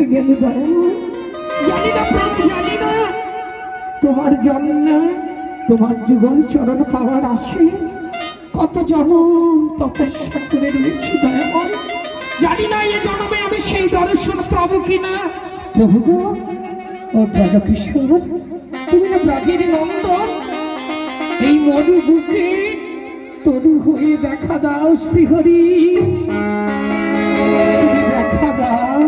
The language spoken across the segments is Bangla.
চলে গেলে জানি না প্রভু জানি না। তোমার জন্য তোমার যুগল চরণ পাওয়ার আসে। কত জনম তপস্যা করে রয়েছি দয়াময়। জানি না এ জন্মে আমি সেই দর্শন পাবো কিনা। প্রভু গো ও ব্রজকিশোর তুমি না ব্রাজির নন্দন? এই মরু বুকে তরু হয়ে দেখা দাও শ্রীহরি। দেখা দাও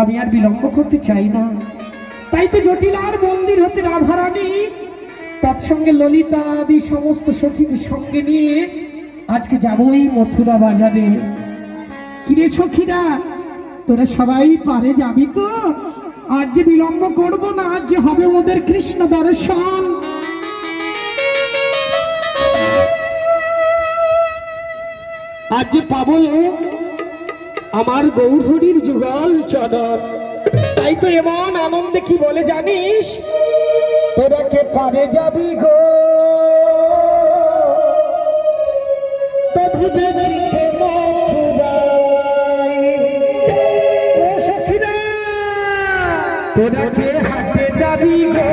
আমি আর বিলম্ব করতে চাই না। তাই তো জটিলার মন্দির হতে রাধারানী, তৎসঙ্গে ললিতা আদি সমস্ত সখীকে সঙ্গে নিয়ে আজকে যাবই মথুরা বাজারে। কিরে সখীরা, তোরা সবাই পারে যাবি তো? আর যে বিলম্ব করব না আজ যে হবে ওদের কৃষ্ণ দর্শন। আজ যে পাবো আমার গৌরহরির যুগল চরণ তাই তো এমন আনন্দে কি বলে জানিস? তোরা কে পারে যাবি গো। সখীরা, তোরা কে হাটে যাবি গো।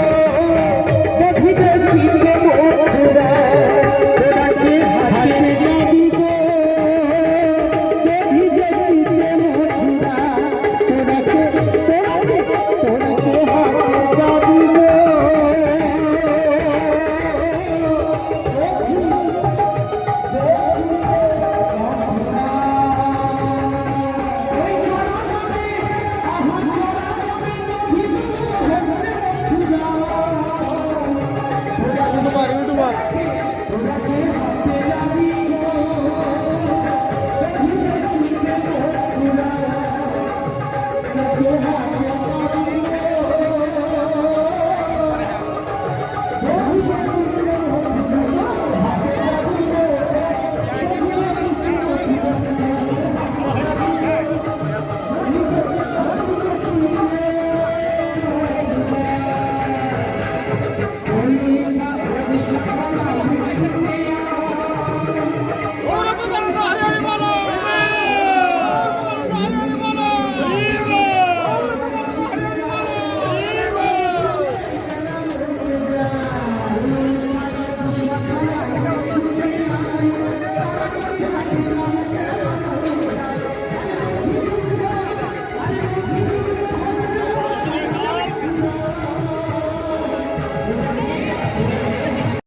Thank you.